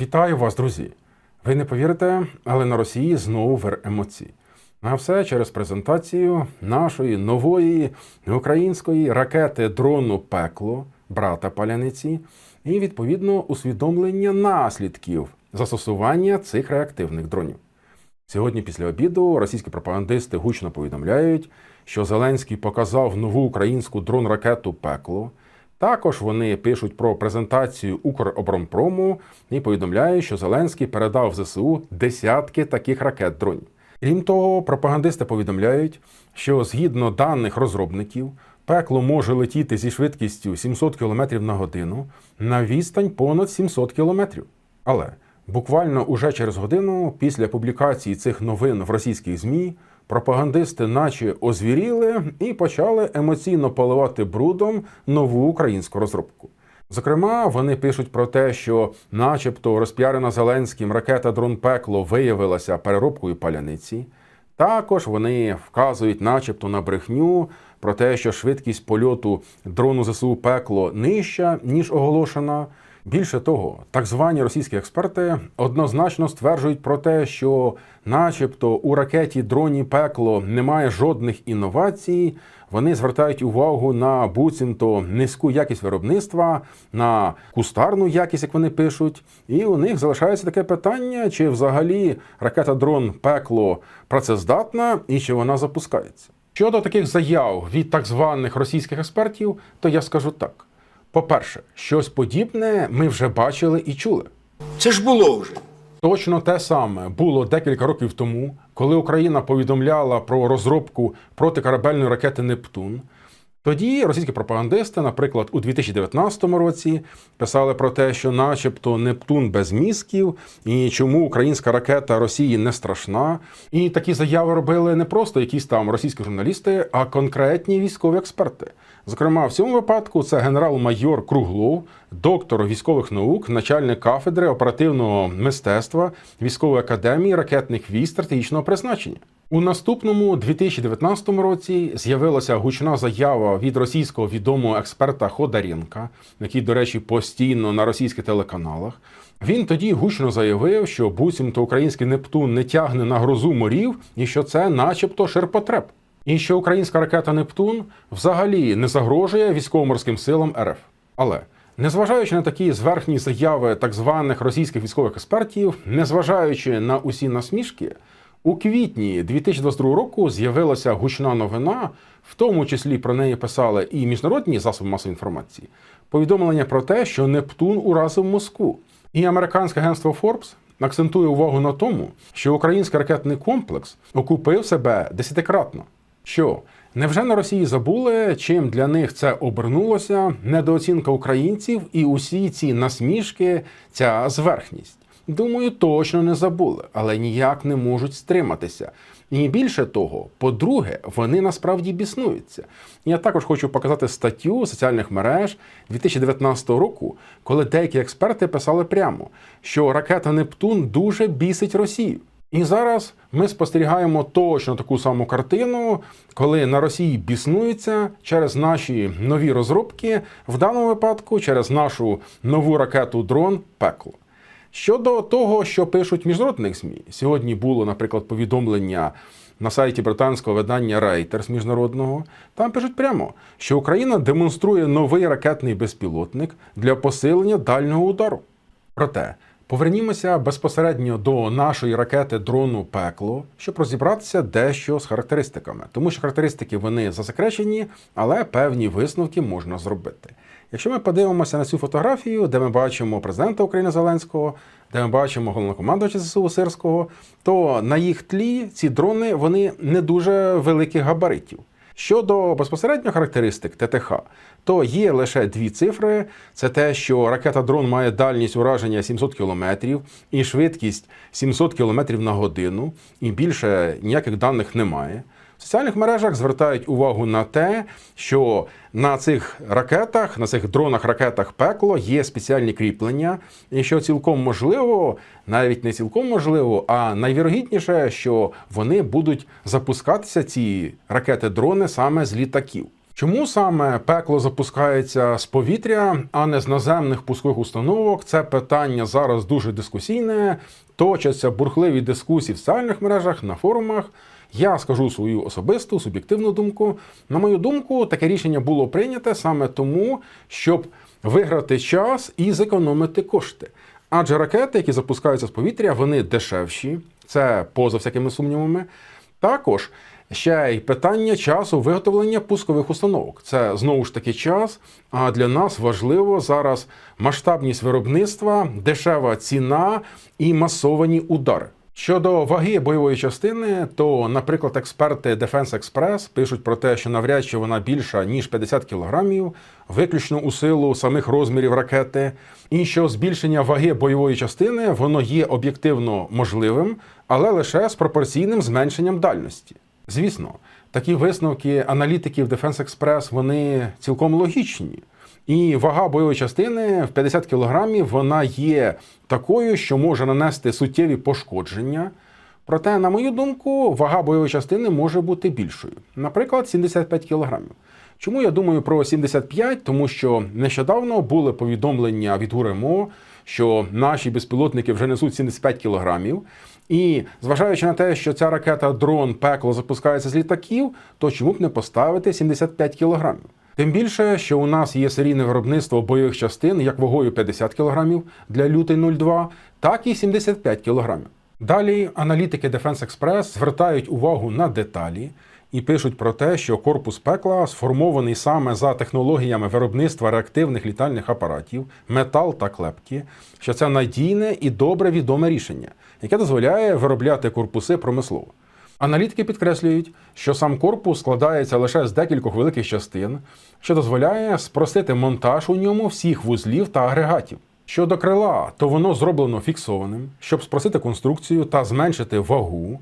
Вітаю вас, друзі! Ви не повірите, але на Росії знову вир емоцій. А все через презентацію нашої нової української ракети дрону Пекло, брата паляниці, і відповідно усвідомлення наслідків застосування цих реактивних дронів. Сьогодні після обіду російські пропагандисти гучно повідомляють, що Зеленський показав нову українську дрон-ракету Пекло. Також вони пишуть про презентацію Укроборонпрому і повідомляють, що Зеленський передав ЗСУ десятки таких ракет-дронів. Крім того, пропагандисти повідомляють, що згідно даних розробників, пекло може летіти зі швидкістю 700 км на годину на відстань понад 700 км. Але буквально уже через годину після публікації цих новин в російських ЗМІ пропагандисти, наче озвіріли, і почали емоційно поливати брудом нову українську розробку. Зокрема, вони пишуть про те, що, начебто, розпіарена Зеленським ракета дрон Пекло виявилася переробкою паляниці. Також вони вказують, начебто, на брехню про те, що швидкість польоту дрону ЗСУ Пекло нижча, ніж оголошена. Більше того, так звані російські експерти однозначно стверджують про те, що, начебто, у ракеті дроні пекло немає жодних інновацій. Вони звертають увагу на буцімто низьку якість виробництва, на кустарну якість, як вони пишуть. І у них залишається таке питання, чи взагалі ракета дрон пекло працездатна і чи вона запускається. Щодо таких заяв від так званих російських експертів, то я скажу так. По-перше, щось подібне ми вже бачили і чули. Це ж було вже. Точно те саме було декілька років тому, коли Україна повідомляла про розробку протикорабельної ракети Нептун. Тоді російські пропагандисти, наприклад, у 2019 році писали про те, що, начебто, Нептун без мізків, і чому українська ракета Росії не страшна. І такі заяви робили не просто якісь там російські журналісти, а конкретні військові експерти. Зокрема, в цьому випадку це генерал-майор Круглов, доктор військових наук, начальник кафедри оперативного мистецтва військової академії ракетних військ стратегічного призначення. У наступному 2019 році з'явилася гучна заява від російського відомого експерта Ходоренка, який, до речі, постійно на російських телеканалах. Він тоді гучно заявив, що буцімто український Нептун не тягне на грозу морів і що це, начебто, ширпотреб. І що українська ракета Нептун взагалі не загрожує військово-морським силам РФ. Але незважаючи на такі зверхні заяви так званих російських військових експертів, незважаючи на усі насмішки, у квітні 2022 року з'явилася гучна новина, в тому числі про неї писали і міжнародні засоби масової інформації. Повідомлення про те, що Нептун уразив Москву. І американське агентство Forbes акцентує увагу на тому, що український ракетний комплекс окупив себе десятикратно. Що невже на Росії забули, чим для них це обернулося недооцінка українців і усі ці насмішки, ця зверхність? Думаю, точно не забули, але ніяк не можуть стриматися. І більше того, по-друге, вони насправді біснуються. Я також хочу показати статтю соціальних мереж 2019 року, коли деякі експерти писали прямо, що ракета Нептун дуже бісить Росію. І зараз ми спостерігаємо точно таку саму картину, коли на Росії біснуються через наші нові розробки, в даному випадку через нашу нову ракету дрон Пекло. Щодо того, що пишуть міжнародних ЗМІ, сьогодні було, наприклад, повідомлення на сайті британського видання Reuters міжнародного. Там пишуть прямо, що Україна демонструє новий ракетний безпілотник для посилення дальнього удару. Проте повернімося безпосередньо до нашої ракети дрону Пекло, щоб розібратися дещо з характеристиками, тому що характеристики вони засекречені, але певні висновки можна зробити. Якщо ми подивимося на цю фотографію, де ми бачимо президента України Зеленського, де ми бачимо головнокомандувача ЗСУ Сирського, то на їх тлі ці дрони вони не дуже великих габаритів. Щодо безпосередньо характеристик ТТХ, то є лише дві цифри: це те, що ракета дрон має дальність ураження 700 км і швидкість 700 км на годину, і більше ніяких даних немає. В соціальних мережах звертають увагу на те, що на цих ракетах, на цих дронах-ракетах пекло є спеціальні кріплення, і що цілком можливо, навіть не цілком можливо, а найвірогідніше, що вони будуть запускатися ці ракети-дрони саме з літаків. Чому саме пекло запускається з повітря, а не з наземних пускових установок? Це питання зараз дуже дискусійне. Точаться бурхливі дискусії в соціальних мережах, на форумах. Я скажу свою особисту суб'єктивну думку. На мою думку, таке рішення було прийняте саме тому, щоб виграти час і зекономити кошти. Адже ракети, які запускаються з повітря, вони дешевші, це поза всякими сумнівами. Також ще й питання часу виготовлення пускових установок. Це знову ж таки час. А для нас важливо зараз масштабність виробництва, дешева ціна і масовані удари. Щодо ваги бойової частини, то, наприклад, експерти Defense Express пишуть про те, що навряд чи вона більша ніж 50 кілограмів, виключно у силу самих розмірів ракети, і що збільшення ваги бойової частини воно є об'єктивно можливим, але лише з пропорційним зменшенням дальності. Звісно, такі висновки аналітиків Defense Express, вони цілком логічні. І вага бойової частини в 50 кг вона є такою, що може нанести суттєві пошкодження. Проте, на мою думку, вага бойової частини може бути більшою. Наприклад, 75 кг. Чому я думаю про 75? Тому що нещодавно були повідомлення від ГУРМО, що наші безпілотники вже несуть 75 кілограмів. І зважаючи на те, що ця ракета дрон пекло запускається з літаків, то чому б не поставити 75 кілограмів? Тим більше, що у нас є серійне виробництво бойових частин як вагою 50 кг для лютий 02, так і 75 кг. Далі аналітики Defense Express звертають увагу на деталі і пишуть про те, що корпус пекла сформований саме за технологіями виробництва реактивних літальних апаратів, метал та клепки, що це надійне і добре відоме рішення, яке дозволяє виробляти корпуси промислово. Аналітики підкреслюють, що сам корпус складається лише з декількох великих частин, що дозволяє спростити монтаж у ньому всіх вузлів та агрегатів. Щодо крила, то воно зроблено фіксованим, щоб спростити конструкцію та зменшити вагу.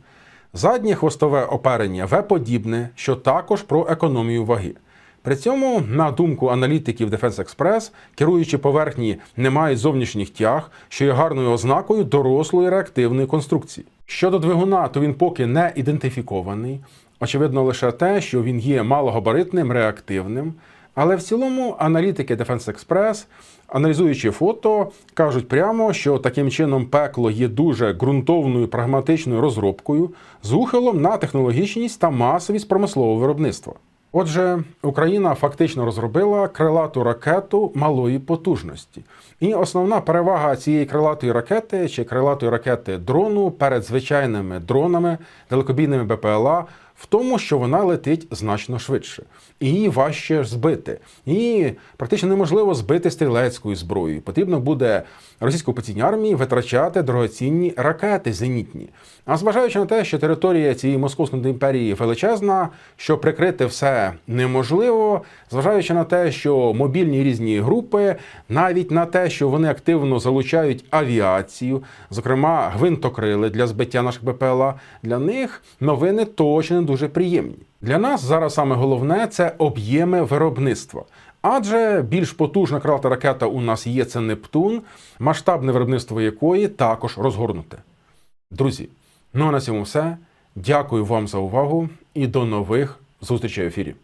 Заднє хвостове оперення В-подібне, що також про економію ваги. При цьому, на думку аналітиків Defense Express, керуючі поверхні не мають зовнішніх тяг, що є гарною ознакою дорослої реактивної конструкції. Щодо двигуна, то він поки не ідентифікований. Очевидно, лише те, що він є малогабаритним, реактивним. Але в цілому аналітики Defense Express, аналізуючи фото, кажуть прямо, що таким чином пекло є дуже ґрунтовною прагматичною розробкою з ухилом на технологічність та масовість промислового виробництва. Отже, Україна фактично розробила крилату ракету малої потужності. І основна перевага цієї крилатої ракети чи крилатої ракети дрону перед звичайними дронами, далекобійними БПЛА в тому, що вона летить значно швидше, і її важче збити. Її практично неможливо збити стрілецькою зброєю. Потрібно буде російській окупаційній армії витрачати дорогоцінні ракети зенітні. А зважаючи на те, що територія цієї московської імперії величезна, що прикрити все неможливо, зважаючи на те, що мобільні різні групи, навіть на те, що вони активно залучають авіацію, зокрема гвинтокрили для збиття наших БПЛА, для них новини точно дуже приємні. Для нас зараз саме головне це об'єми виробництва. Адже більш потужна крилата ракета у нас є це Нептун, масштабне виробництво якої також розгорнуте. Друзі, ну а на цьому все. Дякую вам за увагу і до нових зустрічей в ефірі.